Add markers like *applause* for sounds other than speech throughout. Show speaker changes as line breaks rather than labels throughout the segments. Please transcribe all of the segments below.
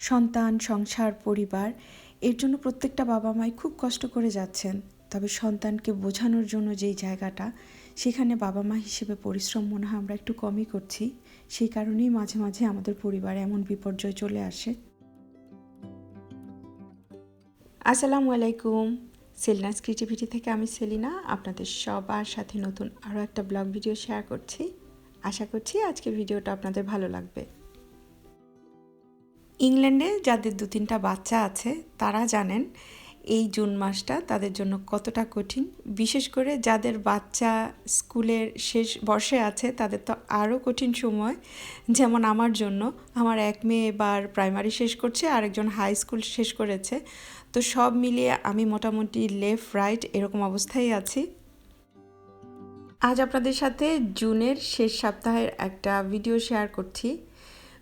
সন্তান, সংসার, পরিবার, এর জন্য প্রত্যেকটা বাবা মাই খুব কষ্ট করে যাচ্ছেন। তবে সন্তানকে বোঝানোর জন্য যেই জায়গাটা, সেখানে বাবা মা হিসেবে পরিশ্রম মনে হয় আমরা একটু কমই করছি। সেই কারণেই মাঝে মাঝে আমাদের পরিবারে এমন বিপর্যয় চলে আসে। আসসালামু আলাইকুম। সেলিনাস ক্রিয়েটিভিটি থেকে আমি সেলিনা, আপনাদের সবার সাথে নতুন আরও একটা ব্লগ ভিডিও শেয়ার করছি। আশা করছি আজকের ভিডিওটা আপনাদের ভালো লাগবে। ইংল্যান্ডে যাদের দু তিনটা বাচ্চা আছে, তারা জানেন এই জুন মাসটা তাদের জন্য কতটা কঠিন। বিশেষ করে যাদের বাচ্চা স্কুলের শেষ বর্ষে আছে, তাদের তো আরও কঠিন সময়। যেমন আমার জন্য, আমার এক মেয়ে এবার প্রাইমারি শেষ করছে, আরেকজন হাই স্কুল শেষ করেছে। তো সব মিলিয়ে আমি মোটামুটি লেফট, রাইট এরকম অবস্থায় আছি। আজ আপনাদের সাথে জুনের শেষ সপ্তাহের একটা ভিডিও শেয়ার করছি।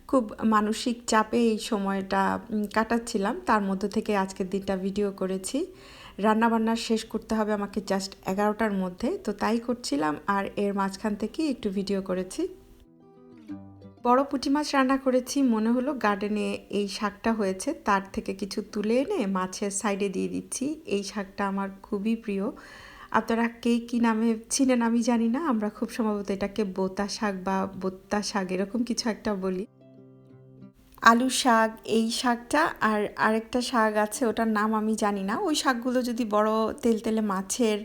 খুব মানসিক চাপে এই সময়টা কাটাচ্ছিলাম। তার মধ্যে থেকে আজকের দিনটা ভিডিও করেছি। রান্নাবান্না শেষ করতে হবে আমাকে জাস্ট এগারোটার মধ্যে, তো তাই করছিলাম আর এর মাঝখান থেকে একটু ভিডিও করেছি। বড় পুঁটি মাছ রান্না করেছি, মনে হলো গার্ডেনে এই শাকটা হয়েছে, তার থেকে কিছু তুলে এনে মাছের সাইডে দিয়ে দিচ্ছি। এই শাকটা আমার খুবই প্রিয়। আপনারা কে কী নামে ছিলেন আমি জানি না, আমরা খুব সম্ভবত এটাকে বোতা শাক বা বোত্তা শাক, এরকম কিছু একটা বলি। আলু শাক, এই শাকটা আর আরেকটা শাক আছে, ওটার নাম আমি জানি না। ওই শাকগুলো যদি বড় তেল তেলে মাছের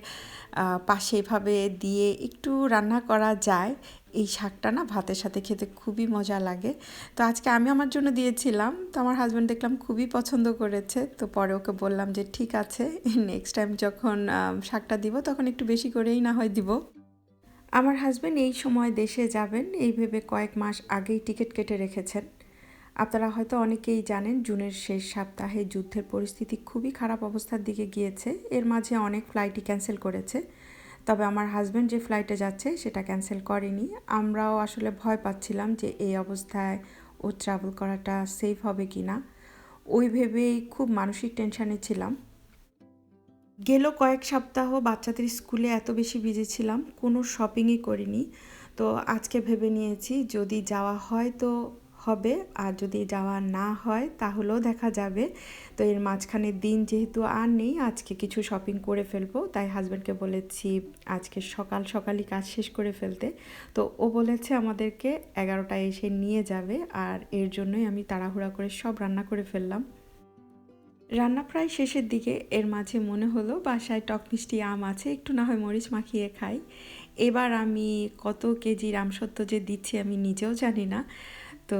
পাশে এভাবে দিয়ে একটু রান্না করা যায়, এই শাকটা না ভাতের সাথে খেতে খুবই মজা লাগে। তো আজকে আমি আমার জন্য দিয়েছিলাম, তো আমার হাজব্যান্ড দেখলাম খুবই পছন্দ করেছে, তো পরে ওকে বললাম যে, ঠিক আছে নেক্সট টাইম যখন শাকটা দিব, তখন একটু বেশি করেই না হয় দিব। আমার হাজব্যান্ড এই সময় দেশে যাবেন, এই ভেবে কয়েক মাস আগেই টিকিট কেটে রেখেছেন। আপনারা হয়তো অনেকেই জানেন, জুনের শেষ সপ্তাহে যুদ্ধের পরিস্থিতি খুবই খারাপ অবস্থার দিকে গিয়েছে। এর মাঝে অনেক ফ্লাইটই ক্যান্সেল করেছে। তবে আমার হাজব্যান্ড যে ফ্লাইটে যাচ্ছে, সেটা ক্যান্সেল করেনি। আমরাও আসলে ভয় পাচ্ছিলাম যে এই অবস্থায় ও ট্রাভেল করাটা সেফ হবে কি না ওই ভেবেই খুব মানসিক টেনশানে ছিলাম। গেল কয়েক সপ্তাহ বাচ্চাদের স্কুলে এত বেশি বিজি ছিলাম, কোনো শপিংই করিনি। তো আজকে ভেবে নিয়েছি, যদি যাওয়া হয় তো হবে, আর যদি যাওয়া না হয় তাহলেও দেখা যাবে। তো এর মাঝখানে দিন যেহেতু আর নেই, আজকে কিছু শপিং করে ফেলব। তাই হাজব্যান্ডকে বলেছি আজকে সকাল সকালই কাজ শেষ করে ফেলতে। তো ও বলেছে আমাদেরকে এগারোটায় এসে নিয়ে যাবে, আর এর জন্যই আমি তাড়াহুড়া করে সব রান্না করে ফেললাম। রান্না প্রায় শেষের দিকে, এর মাঝে মনে হলো বাসায় টক মিষ্টি আম আছে, একটু না হয় মরিচ মাখিয়ে খাই। এবার আমি কত কেজি রামসত্ব যে দিচ্ছি আমি নিজেও জানি না। তো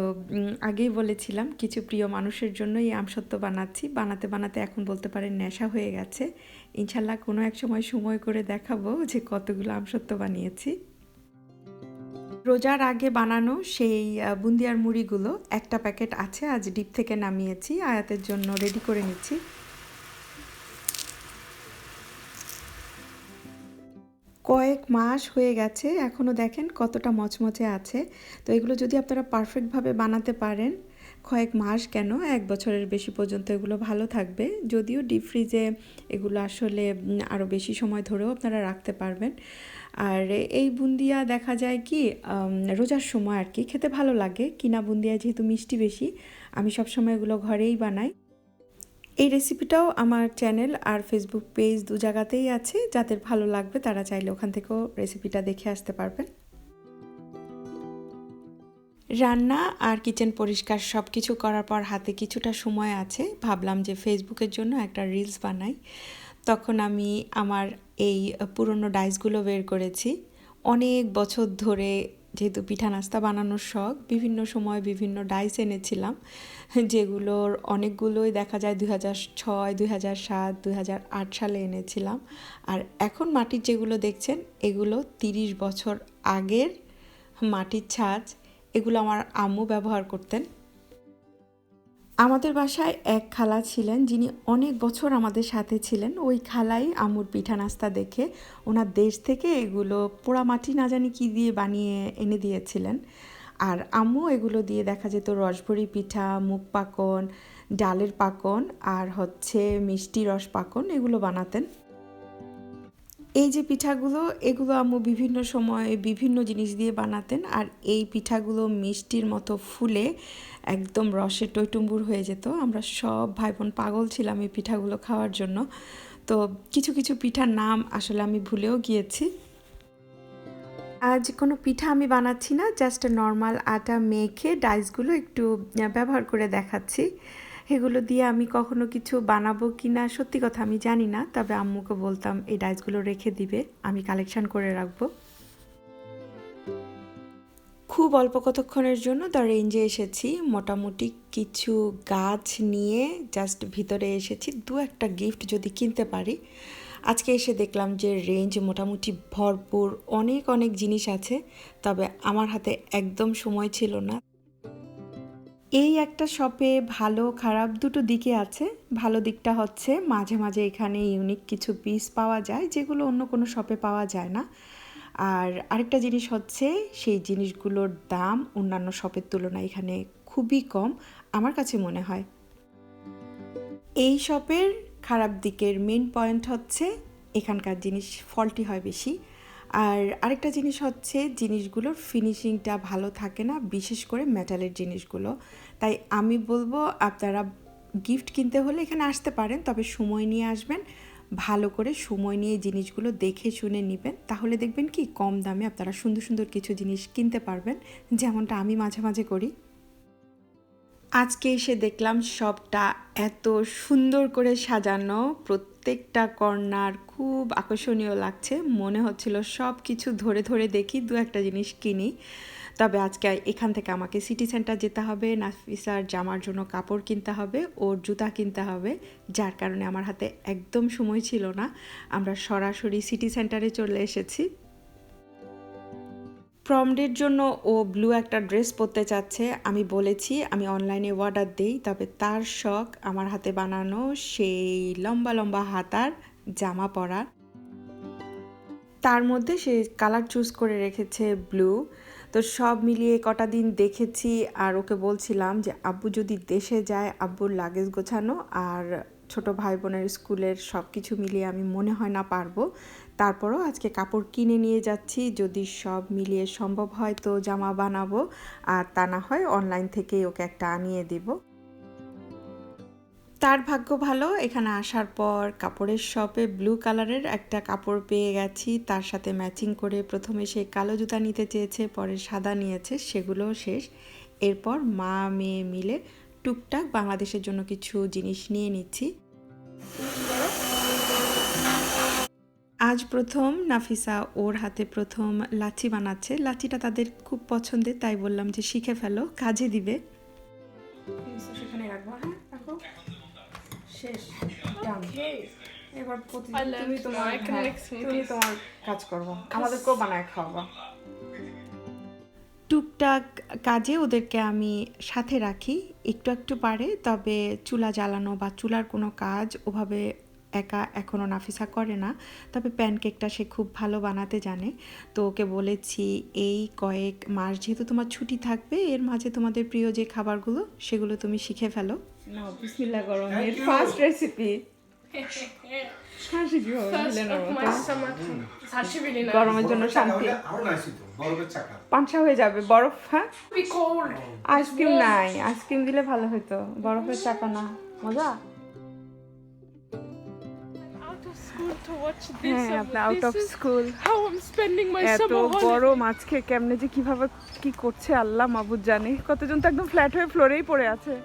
আগেই বলেছিলাম, কিছু প্রিয় মানুষের জন্য এই আমসত্ব বানাচ্ছি। বানাতে বানাতে এখন বলতে পারেন নেশা হয়ে গেছে। ইনশাল্লাহ কোনো এক সময় সময় করে দেখাবো যে কতগুলো আমসত্ব বানিয়েছি। রোজার আগে বানানো সেই বুন্দিয়ার মুড়িগুলো একটা প্যাকেট আছে, আজ ডিপ থেকে নামিয়েছি, আয়াতের জন্য রেডি করে নিচ্ছি। কয়েক মাস হয়ে গেছে এখনও দেখেন কতটা মচমচে আছে। তো এগুলো যদি আপনারা পারফেক্টভাবে বানাতে পারেন, কয়েক মাস কেন? এক বছরের বেশি পর্যন্ত এগুলো ভালো থাকবে। যদিও ডিপ ফ্রিজে এগুলো আসলে আরও বেশি সময় ধরেও আপনারা রাখতে পারবেন। আর এই বুন্দিয়া দেখা যায় কি রোজার সময় আর কি, খেতে ভালো লাগে। কিনা বুন্দিয়া যেহেতু মিষ্টি বেশি, আমি সবসময় এগুলো ঘরেই বানাই। এই রেসিপিটাও আমার চ্যানেল আর ফেসবুক পেজ দু জায়গাতেই আছে। যাদের ভালো লাগবে, তারা চাইলে ওখান থেকেও রেসিপিটা দেখে আসতে পারবেন। রান্না আর কিচেন পরিষ্কার সব কিছু করার পর হাতে কিছুটা সময় আছে। ভাবলাম যে ফেসবুকের জন্য একটা রিলস বানাই। তখন আমি আমার এই পুরনো ডাইসগুলো বের করেছি। অনেক বছর ধরে যেহেতু পিঠা নাস্তা বানানোর শখ, বিভিন্ন সময় বিভিন্ন ডাইস এনেছিলাম, যেগুলোর অনেকগুলোই দেখা যায় দুই হাজার ছয়, দুই হাজার সাত, দুই হাজার আট সালে এনেছিলাম। আর এখন মাটির যেগুলো দেখছেন, এগুলো তিরিশ বছর আগের মাটির ছাঁচ, এগুলো আমার আম্মু ব্যবহার করতেন। আমাদের বাসায় এক খালা ছিলেন যিনি অনেক বছর আমাদের সাথে ছিলেন। ওই খালাই আমুর পিঠা নাস্তা দেখে ওনার দেশ থেকে এগুলো পোড়া মাটি না জানি কী দিয়ে বানিয়ে এনে দিয়েছিলেন। আর আম্মু এগুলো দিয়ে দেখা যেত রসভরি পিঠা মুখ পাকন, ডালের পাকন আর হচ্ছে মিষ্টি রস পাকন এগুলো বানাতেন। এই যে পিঠাগুলো, এগুলো আম্মু বিভিন্ন সময় বিভিন্ন জিনিস দিয়ে বানাতেন আর এই পিঠাগুলো মিষ্টির মতো ফুলে একদম রসে টইটুম্বুর হয়ে যেত। আমরা সব ভাই বোন পাগল ছিলাম এই পিঠাগুলো খাওয়ার জন্য। তো কিছু কিছু পিঠার নাম আসলে আমি ভুলেও গিয়েছি। আজ কোনো পিঠা আমি বানাচ্ছি না, জাস্ট নর্মাল আটা মেখে ডাইসগুলো একটু ব্যবহার করে দেখাচ্ছি। এগুলো দিয়ে আমি কখনো কিছু বানাবো কি না সত্যি কথা আমি জানি না, তবে আম্মুকে বলতাম, এই ডাইসগুলো রেখে দিবে, আমি কালেকশন করে রাখব। খুব অল্প কতক্ষণের জন্য দ্য রেঞ্জে এসেছি। মোটামুটি কিছু গাছ নিয়ে জাস্ট ভিতরে এসেছি, দু একটা গিফট যদি কিনতে পারি। আজকে এসে দেখলাম যে রেঞ্জ মোটামুটি ভরপুর, অনেক অনেক জিনিস আছে, তবে আমার হাতে একদম সময় ছিল না। এই একটা শপে ভালো, খারাপ দুটো দিকে আছে। ভালো দিকটা হচ্ছে মাঝে মাঝে এখানে ইউনিক কিছু পিস পাওয়া যায়, যেগুলো অন্য কোনো শপে পাওয়া যায় না। আর আরেকটা জিনিস হচ্ছে সেই জিনিসগুলোর দাম অন্যান্য শপের তুলনায় এখানে খুবই কম, আমার কাছে মনে হয়। এই শপের খারাপ দিকের মেন পয়েন্ট হচ্ছে এখানকার জিনিস ফল্টি হয় বেশি। আর আরেকটা জিনিস হচ্ছে জিনিসগুলোর ফিনিশিংটা ভালো থাকে না, বিশেষ করে মেটালের জিনিসগুলো। তাই আমি বলব আপনারা গিফট কিনতে হলে এখানে আসতে পারেন, তবে সময় নিয়ে আসবেন। ভালো করে সময় নিয়ে জিনিসগুলো দেখে শুনে নেবেন, তাহলে দেখবেন কি কম দামে আপনারা সুন্দর সুন্দর কিছু জিনিস কিনতে পারবেন, যেমনটা আমি মাঝে মাঝে করি। আজকে এসে দেখলাম সবটা এত সুন্দর করে সাজানো। প্রত্যেকটা কর্নার খুব আকর্ষণীয় লাগছে। মনে হচ্ছিল সব কিছু ধরে ধরে দেখি, দু একটা জিনিস কিনি। তবে আজকে এখান থেকে আমাকে সিটি সেন্টার যেতে হবে, নাফিসার জামার জন্য কাপড় কিনতে হবে, ওর জুতা কিনতে হবে, যার কারণে আমার হাতে একদম সময় ছিল না। আমরা সরাসরি সিটি সেন্টারে চলে এসেছি। প্রমডের জন্য ও ব্লু একটা ড্রেস পরতে চাচ্ছে, আমি বলেছি, আমি অনলাইনে অর্ডার দিই, তবে তার শখ আমার হাতে বানানো সেই লম্বা লম্বা হাতার জামা পরা। তার মধ্যে সে কালার চুজ করে রেখেছে ব্লু। তো সব মিলিয়ে কটা দিন দেখেছি আর ওকে বলছিলাম যে, আব্বু যদি দেশে যায়, আব্বুর লাগেজ গোছানো আর ছোট ভাই বোনের স্কুলের সব কিছু মিলিয়ে আমি মনে হয় না পারব। তারপরও আজকে কাপড় কিনে নিয়ে যাচ্ছি। যদি সব মিলিয়ে সম্ভব হয় তো জামা বানাবো। আর তা না হয় অনলাইন থেকেই ওকে একটা আনিয়ে দিব। তার ভাগ্য ভালো, এখানে আসার পর কাপড়ের শপে ব্লু কালারের একটা কাপড় পেয়ে গেছি। তার সাথে ম্যাচিং করে প্রথমে সে কালো জুতা নিতে চেয়েছে, পরে সাদা নিয়েছে, সেগুলোও শেষ। এরপর মা মেয়ে মিলে টুকটাক বাংলাদেশের জন্য কিছু জিনিস নিয়ে নিচ্ছি। আজ প্রথম নাফিসা ওর হাতে প্রথম লাচি বানাচ্ছে। লাচিটা তাদের খুব পছন্দের তাই বললাম যে শিখে ফেলো কাজে দিবে। সেখানে রাখব হ্যাঁ রাখো। শেষ এবার প্রতিদিন তুমি তোমার হ্যাঁ, তুমি তোমার কাজ করব। আমাদেরকেও বানায় খাওয়াবা। টুকটাক কাজে ওদেরকে আমি সাথে রাখি একটু একটু পারে তবে চুলা জ্বালানো বা চুলার কোনো কাজ ওভাবে একা এখনও নাফিসা করে না তবে প্যানকেকটা সে খুব ভালো বানাতে জানে। তো ওকে বলেছি এই কয়েক মাস যেহেতু তোমার ছুটি থাকবে এর মাঝে তোমাদের প্রিয় যে খাবারগুলো সেগুলো তুমি শিখে ফেলো। না বিসমিল্লা গরমের ফার্স্ট রেসিপি গরমের জন্য শান্তি। পাংশা হয়ে যাবে বরফ হ্যাঁ? আইসক্রিম নাই আইসক্রিম দিলে ভালো হতো বরফের চাকা না। মজা? হ্যাঁ আউট অফ স্কুল এত গরম আজকে কেমনে যে কীভাবে কি করছে আল্লাহ মাবুদ জানে। কতজন তো একদম ফ্ল্যাট হয়ে ফ্লোরেই পড়ে আছে।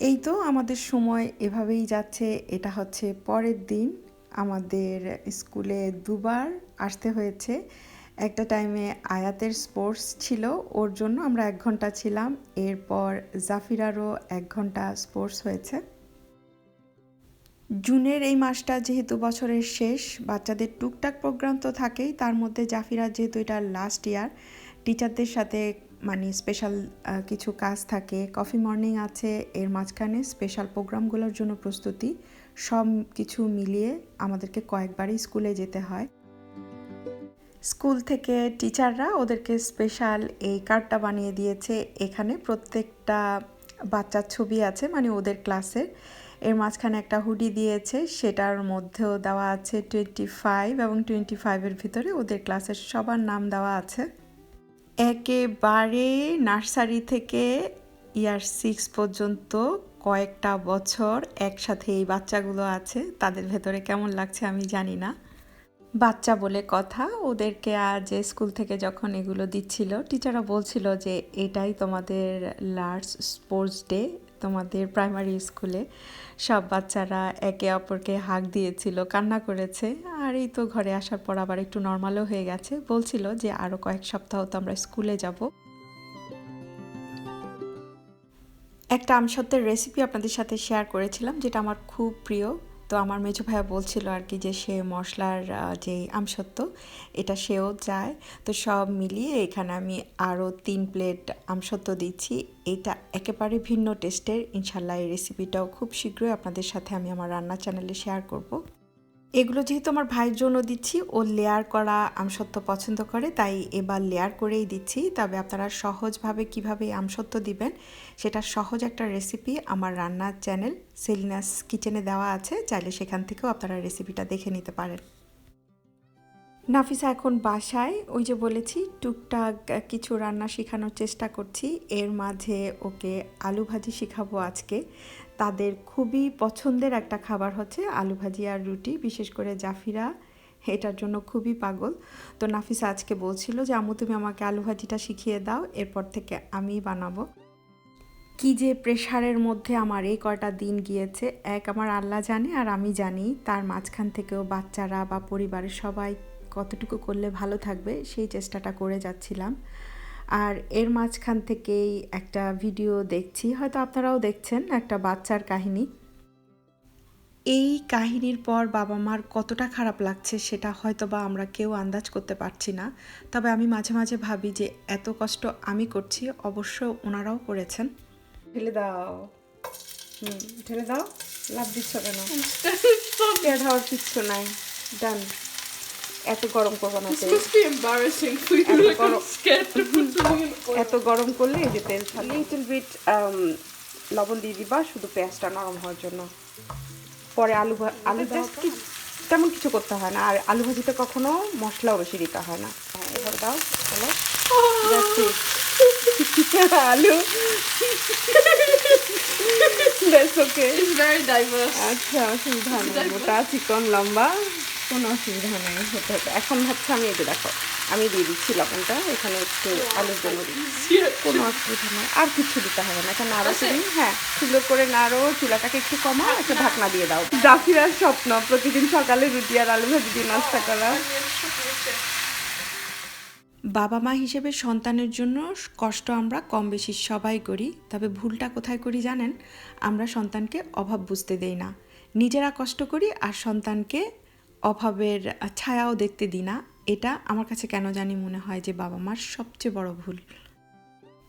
এই তো আমাদের সময় এভাবেই যাচ্ছে। এটা হচ্ছে পরের দিন। আমাদের স্কুলে দুবার আসতে হয়েছে। একটা টাইমে আয়াতের স্পোর্টস ছিল। ওর জন্য আমরা এক ঘণ্টা ছিলাম। এরপর জাফিরারও এক ঘণ্টা স্পোর্টস হয়েছে। জুনের এই মাসটা যেহেতু বছরের শেষ, বাচ্চাদের টুকটাক প্রোগ্রাম তো থাকেই, তার মধ্যে জাফিরা যেহেতু এটা লাস্ট ইয়ার টিচারদের সাথে মানে স্পেশাল কিছু কাজ থাকে কফি মর্নিং আছে, এর মাঝখানে স্পেশাল প্রোগ্রামগুলোর জন্য প্রস্তুতি, সব কিছু মিলিয়ে আমাদেরকে কয়েকবারই স্কুলে যেতে হয়। স্কুল থেকে টিচাররা ওদেরকে স্পেশাল এই কার্ডটা বানিয়ে দিয়েছে, এখানে প্রত্যেকটা বাচ্চার ছবি আছে মানে ওদের ক্লাসের এর মাঝখানে একটা হুডি দিয়েছে, সেটার মধ্যেও দেওয়া আছে টোয়েন্টি ফাইভ এবং টোয়েন্টি ফাইভের ভিতরে ওদের ক্লাসের সবার নাম দেওয়া আছে। একেবারে নার্সারি থেকে ইয়ার সিক্স পর্যন্ত কয়েকটা বছর একসাথে এই বাচ্চাগুলো আছে, তাদের ভেতরে কেমন লাগছে আমি জানি না। বাচ্চা বলে কথা, ওদেরকে আজ স্কুল থেকে যখন এগুলো দিচ্ছিল টিচাররা বলছিল যে এটাই তোমাদের লাস্ট স্পোর্টস ডে তোমাদের প্রাইমারি স্কুলে সব বাচ্চারা একে অপরকে হাঁক দিয়েছিল, কান্না করেছে। আর এই তো ঘরে আসার পর আবার একটু নর্মালও হয়ে গেছে। বলছিল যে আরও কয়েক সপ্তাহ তো আমরা স্কুলে যাব। একটা আমসত্ত্বের রেসিপি আপনাদের সাথে শেয়ার করেছিলাম, যেটা আমার খুব প্রিয়। তো আমার মেজো ভাইয়া বলছিল আর কি যে সে মশলার যে আমসত্ত্ব, এটা সেও চায়। তো সব মিলিয়ে এখানে আমি আরও তিন প্লেট আমসত্ত্ব দিচ্ছি। এটা একেবারে ভিন্ন টেস্টের। ইনশাল্লাহ এই রেসিপিটাও খুব শীঘ্রই আপনাদের সাথে আমি আমার রান্না চ্যানেলে শেয়ার করব। এগুলো যেহেতু আমার ভাইয়ের জন্য দিচ্ছি, ও লেয়ার করা আমসত্ত্ব পছন্দ করে, তাই এবার লেয়ার করেই দিচ্ছি। তবে আপনারা সহজভাবে কীভাবে আমসত্ত্ব দিবেন, সেটা সহজ একটা রেসিপি আমার রান্নার চ্যানেল সেলিনাস কিচেনে দেওয়া আছে, চাইলে সেখান থেকেও আপনারা রেসিপিটা দেখে নিতে পারেন। নাফিসা, এখন বাসায়। ওই যে বলেছি, টুকটাক কিছু রান্না শেখানোর চেষ্টা করছি। এর মাঝে ওকে আলু ভাজি শেখাবো আজকে। তাদের খুবই পছন্দের একটা খাবার হচ্ছে আলু ভাজি আর রুটি, বিশেষ করে জাফিরা। এটার জন্য খুবই পাগল। তো নাফিসা আজকে বলছিল যে, আম্মু, তুমি আমাকে আলু ভাজিটা শিখিয়ে দাও, এরপর থেকে আমি বানাবো। কি যে প্রেশারের মধ্যে আমার এই কয়টা দিন গিয়েছে। এক, আমার আল্লাহ জানে আর আমি জানি, তার মাঝখান থেকেও বাচ্চারা বা পরিবারের সবাই কতটুকু করলে ভালো থাকবে, সেই চেষ্টাটা করে যাচ্ছিলাম। আর এর মাঝখান থেকেই একটা ভিডিও দেখছি। হয়তো আপনারাও দেখছেন একটা বাচ্চার কাহিনী। এই কাহিনীর পর বাবা মার কতটা খারাপ লাগছে সেটা হয়তো বা আমরা কেউ আন্দাজ করতে পারছি না। তবে আমি মাঝে মাঝে ভাবি যে এত কষ্ট আমি করছি অবশ্য ওনারাও করেছেন। ঢেলে দাও। হুম ঢেলে দাও। লাভ দিচ্ছ কেন? *laughs* পেট কিচ্ছু নাই। ডান এত গরম করব না. *laughs* এত গরম করলে এই যে তেল ছাড়ে লিটল বিট লবণ দিয়ে দিবা শুধু পেঁয়াজটা নরম হওয়ার জন্য। পরে আলু আলু তেমন কিছু করতে হয় না। আর আলু ভাজিতে কখনো মশলাও বেশি দিতে হয় না। হ্যাঁ এভাবে দাও হ্যালো *laughs* আলু। *laughs* That's okay
It's very diverse.
আচ্ছা অসুবিধা নেই। মোটা চিকন লম্বা। কোনো অসুবিধা নেই, হতে হতে এখন হচ্ছে আমি যে দেখো, আমি দিয়ে দিচ্ছি লবণটা, এখানে একটু আলুর জন্য দিচ্ছি। কোনো অসুবিধা নেই, আর কিছু দিতে হবে না এটা নাড়ো তুমি হ্যাঁ সুন্দর করে নাড়ো, চুলাটাকে একটু কমাও, একটা ঢাকনা দিয়ে দাও। জাফিরার স্বপ্ন, প্রতিদিন সকালে রুটি আর আলু ভাজি দিয়ে নাস্তা করা। বাবা মা হিসেবে সন্তানের জন্য কষ্ট আমরা কম বেশি সবাই করি, তবে ভুলটা কোথায় করি জানেন? আমরা সন্তানকে অভাব বুঝতে দেই না। নিজেরা কষ্ট করি আর সন্তানকে অভাবের ছায়াও দেখতে দিই না। এটা আমার কাছে কেন জানি মনে হয় যে বাবা মার সবচেয়ে বড় ভুল।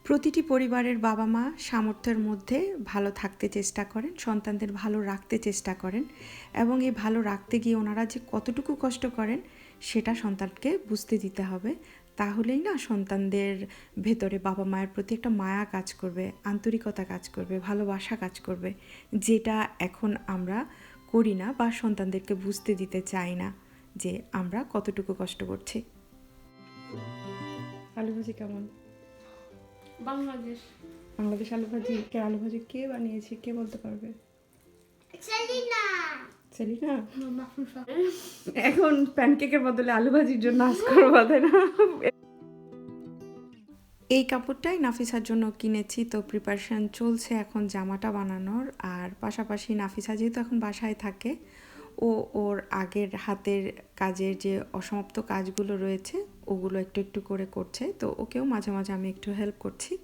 প্রতিটি পরিবারের বাবা মা সামর্থ্যের মধ্যে ভালো থাকতে চেষ্টা করেন, সন্তানদের ভালো রাখতে চেষ্টা করেন এবং এই ভালো রাখতে গিয়ে ওনারা যে কতটুকু কষ্ট করেন, সেটা সন্তানকে বুঝতে দিতে হবে। তাহলেই না সন্তানদের ভেতরে বাবা মায়ের প্রতি একটা মায়া কাজ করবে, আন্তরিকতা কাজ করবে, ভালোবাসা কাজ করবে, যেটা এখন আমরা করি না বা সন্তানদেরকে বুঝতে দিতে চাই না যে আমরা কতটুকু কষ্ট করছি। আলু ভাজি কেমন?
বাংলাদেশ।
বাংলাদেশ আলু ভাজি কে আলু ভাজি কে বানিয়েছে? কে বলতে পারবে! সেলিনা। এখন প্যানকেকের বদলে আলু ভাজির জন্য আজ করব তাই না এই কাপড়টাই নাফিসার জন্য কিনেছি, তো প্রিপারেশান চলছে এখন জামাটা বানানোর। আর পাশাপাশি নাফিসা যেহেতু এখন বাসায় থাকে, ও ওর আগের হাতের কাজের যে অসমাপ্ত কাজগুলো রয়েছে, ওগুলো একটু একটু করে করছে, তো ওকেও মাঝে মাঝে আমি একটু হেল্প করছি।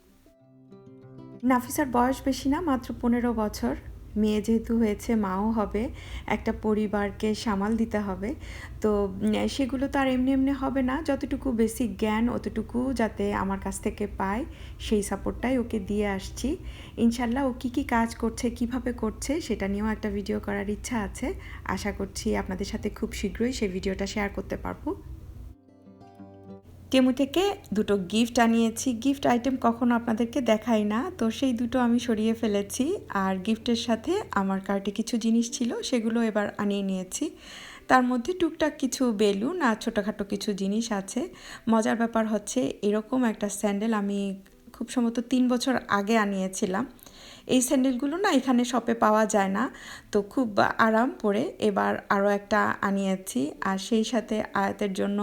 নাফিসার বয়স বেশি না, মাত্র পনেরো বছর। মেয়ে যেহেতু হয়েছে, মাও হবে, একটা পরিবারকে সামাল দিতে হবে। তো সেগুলো তো আর এমনি এমনি হবে না। যতটুকু বেসিক জ্ঞান, অতটুকু যাতে আমার কাছ থেকে পায় সেই সাপোর্টটাই ওকে দিয়ে আসছি। ইনশাল্লাহ ও কী কী কাজ করছে, কীভাবে করছে, সেটা নিয়েও একটা ভিডিও করার ইচ্ছা আছে। আশা করছি আপনাদের সাথে খুব শীঘ্রই সেই ভিডিওটা শেয়ার করতে পারব। টেমু থেকে দুটো গিফট আনিয়েছি। গিফট আইটেম কখনো আপনাদেরকে দেখাই না। তো সেই দুটো আমি সরিয়ে ফেলেছি। আর গিফটের সাথে আমার কার্টে কিছু জিনিস ছিল, সেগুলো এবার আনিয়ে নিয়েছি। তার মধ্যে টুকটাক কিছু বেলুন আর ছোটোখাটো কিছু জিনিস আছে। মজার ব্যাপার হচ্ছে, এরকম একটা স্যান্ডেল আমি খুব সম্ভবত তিন বছর আগে আনিয়েছিলাম। এই স্যান্ডেলগুলো না এখানে শপে পাওয়া যায় না। তো খুব আরাম পরে এবার আরও একটা আনিয়েছি আর সেই সাথে আয়াতের জন্য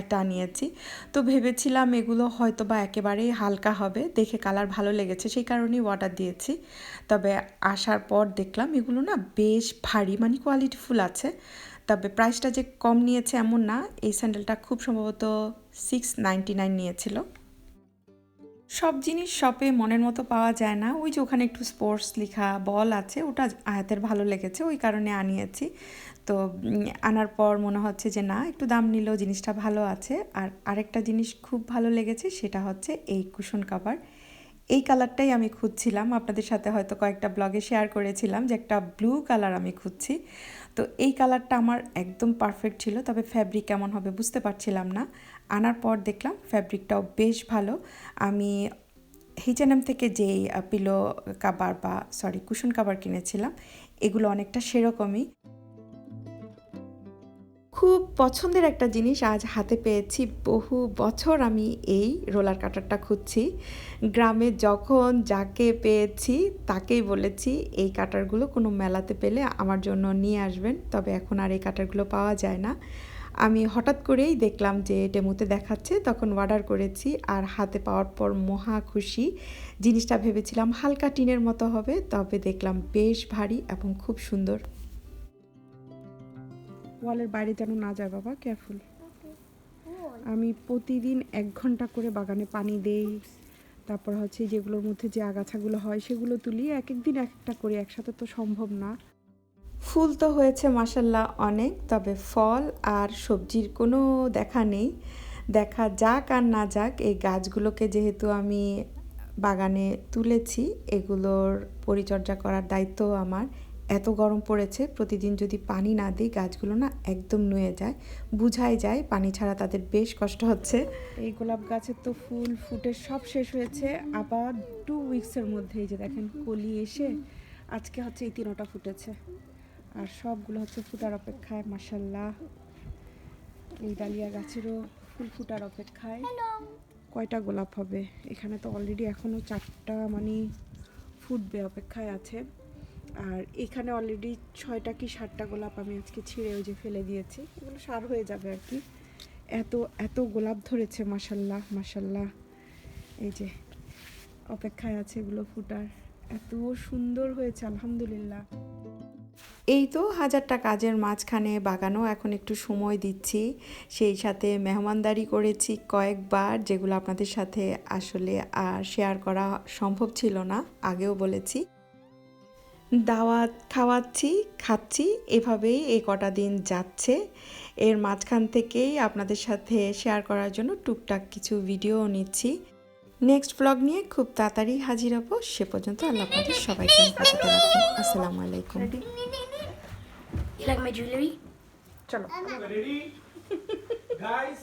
একটা আনিয়েছি। তো ভেবেছিলাম এগুলো হয়তো বা একেবারেই হালকা হবে, দেখে কালার ভালো লেগেছে, সেই কারণেই অর্ডার দিয়েছি। তবে আসার পর দেখলাম এগুলো না বেশ ভারী মানে কোয়ালিটিফুল আছে। তবে প্রাইসটা যে কম নিয়েছে এমন না, এই স্যান্ডেলটা খুব সম্ভবত সিক্স নাইনটি নাইন নিয়েছিল। সব জিনিস শপে মনের মতো পাওয়া যায় না। ওই যে ওখানে একটু স্পোর্টস লেখা বল আছে, ওটা আয়াতের ভালো লেগেছে, ওই কারণে আনিয়েছি। তো আনার পর মনে হচ্ছে যে না, একটু দাম নিলেও জিনিসটা ভালো আছে। আর আরেকটা জিনিস খুব ভালো লেগেছে, সেটা হচ্ছে এই কুশন কাভার এই কালারটাই আমি খুঁজছিলাম। আপনাদের সাথে হয়তো কয়েকটা ব্লগে শেয়ার করেছিলাম যে একটা ব্লু কালার আমি খুঁজছি। তো এই কালারটা আমার একদম পারফেক্ট ছিল, তবে ফ্যাব্রিক কেমন হবে বুঝতে পারছিলাম না। আনার পর দেখলাম ফ্যাব্রিকটাও বেশ ভালো। আমি এইচএনএম থেকে যেই পিলো কাবার বা সরি কুশন কাবার কিনেছিলাম, এগুলো অনেকটা সেরকমই। খুব পছন্দের একটা জিনিস আজ হাতে পেয়েছি। বহু বছর আমি এই রোলার কাটারটা খুঁজছি। গ্রামে যখন যাকে পেয়েছি, তাকেই বলেছি, এই কাটারগুলো কোনো মেলাতে পেলে আমার জন্য নিয়ে আসবেন। তবে এখন আর এই কাটারগুলো পাওয়া যায় না। আমি হঠাৎ করেই দেখলাম যে টেমুতে দেখাচ্ছে, তখন অর্ডার করেছি আর হাতে পাওয়ার পর মহা খুশি। জিনিসটা ভেবেছিলাম হালকা টিনের মতো হবে, তবে দেখলাম বেশ ভারী এবং খুব সুন্দর। ওয়ালের বাইরে যেন না যায়, বাবা কেয়ারফুল আমি প্রতিদিন এক ঘণ্টা করে বাগানে পানি দেই, তারপর হচ্ছে যেগুলোর মধ্যে যে আগাছাগুলো হয় সেগুলো তুলি এক এক দিন এক একটা করি, একসাথে তো সম্ভব না। ফুল তো হয়েছে মাসাল্লাহ অনেক, তবে ফল আর সবজির কোনো দেখা নেই। দেখা যাক আর না যাক, এই গাছগুলোকে যেহেতু আমি বাগানে তুলেছি, এগুলোর পরিচর্যা করার দায়িত্ব আমার। এত গরম পড়েছে, প্রতিদিন যদি পানি না দিই, গাছগুলো না একদম নুয়ে যায়, বুঝাই যায়, পানি ছাড়া তাদের বেশ কষ্ট হচ্ছে। এই গোলাপ গাছের তো ফুল ফুটে সব শেষ হয়েছে, আবার টু উইক্সের মধ্যে এই যে দেখেন, কলি এসে আজকে হচ্ছে এই তিনোটা ফুটেছে। আর সবগুলো হচ্ছে ফুটার অপেক্ষায় মাসাল্লাহ এই ডালিয়া গাছেরও ফুল ফুটার অপেক্ষায়। কয়টা গোলাপ হবে? এখানে তো অলরেডি এখনও চারটা মানে ফুটবে অপেক্ষায় আছে। আর এখানে অলরেডি ছয়টা কি সাতটা গোলাপ আমি আজকে ছিঁড়ে ওই যে ফেলে দিয়েছি। এগুলো সার হয়ে যাবে আর কি। এত এত গোলাপ ধরেছে মাসাল্লাহ মাসাল্লাহ এই যে অপেক্ষায় আছে এগুলো ফুটার। এত সুন্দর হয়েছে আলহামদুলিল্লাহ। এই তো হাজারটা কাজের মাঝখানে বাগানও এখন একটু সময় দিচ্ছি। সেই সাথে মেহমানদারি করেছি কয়েকবার, যেগুলো আপনাদের সাথে আসলে আর শেয়ার করা সম্ভব ছিল না, আগেও বলেছি। দাওয়াত খাওয়াচ্ছি, খাচ্ছি, এভাবেই এই কটা দিন যাচ্ছে। এর মাঝখান থেকেই আপনাদের সাথে শেয়ার করার জন্য টুকটাক কিছু ভিডিও নিচ্ছি। নেক্সট ব্লগ নিয়ে খুব তাড়াতাড়ি হাজির হব। সে পর্যন্ত আল্লাহ আপনাদের সবাইকে আসসালামু আলাইকুম।
You like my jewelry?
চলো
Ready? *laughs* Guys,